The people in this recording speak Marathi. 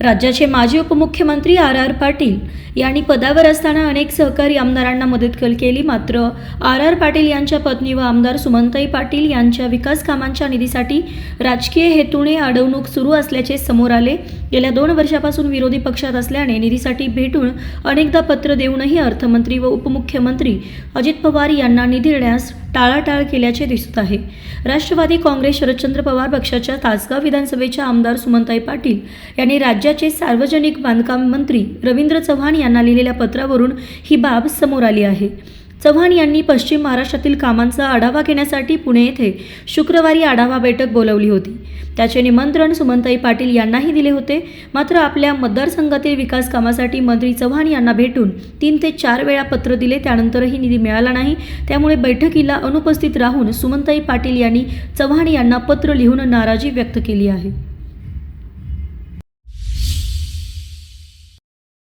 राज्याचे माजी उपमुख्यमंत्री आर आर पाटील यांनी पदावर असताना अनेक सहकारी आमदारांना मदत कल केली. मात्र आर आर पाटील यांच्या पत्नी व आमदार सुमंताई पाटील यांच्या विकास कामांच्या निधीसाठी राजकीय हेतूने अडवणूक सुरू असल्याचे समोर आले. गेल्या दोन वर्षापासून विरोधी पक्षात असल्याने निधीसाठी भेटून अनेकदा पत्र देऊनही अर्थमंत्री व उपमुख्यमंत्री अजित पवार यांना निधी देण्यास टाळाटाळ केल्याचे दिसत आहे. राष्ट्रवादी काँग्रेस शरदचंद्र पवार पक्षाच्या तासगाव विधानसभेच्या आमदार सुमनताई पाटील यांनी राज्याचे सार्वजनिक बांधकाम मंत्री रवींद्र चव्हाण यांना लिहिलेल्या पत्रावरून ही बाब समोर आली आहे. चव्हाण यांनी पश्चिम महाराष्ट्रातील कामांचा आढावा घेण्यासाठी पुणे येथे शुक्रवारी आढावा बैठक बोलावली होती. त्याचे निमंत्रण सुमंताई पाटील यांनाही दिले होते. मात्र आपल्या मतदारसंघातील विकास कामासाठी मंत्री चव्हाण यांना भेटून तीन ते चार वेळा पत्र दिले त्यानंतरही निधी मिळाला नाही. त्यामुळे बैठकीला अनुपस्थित राहून सुमंताई पाटील यांनी चव्हाण यांना पत्र लिहून नाराजी व्यक्त केली आहे.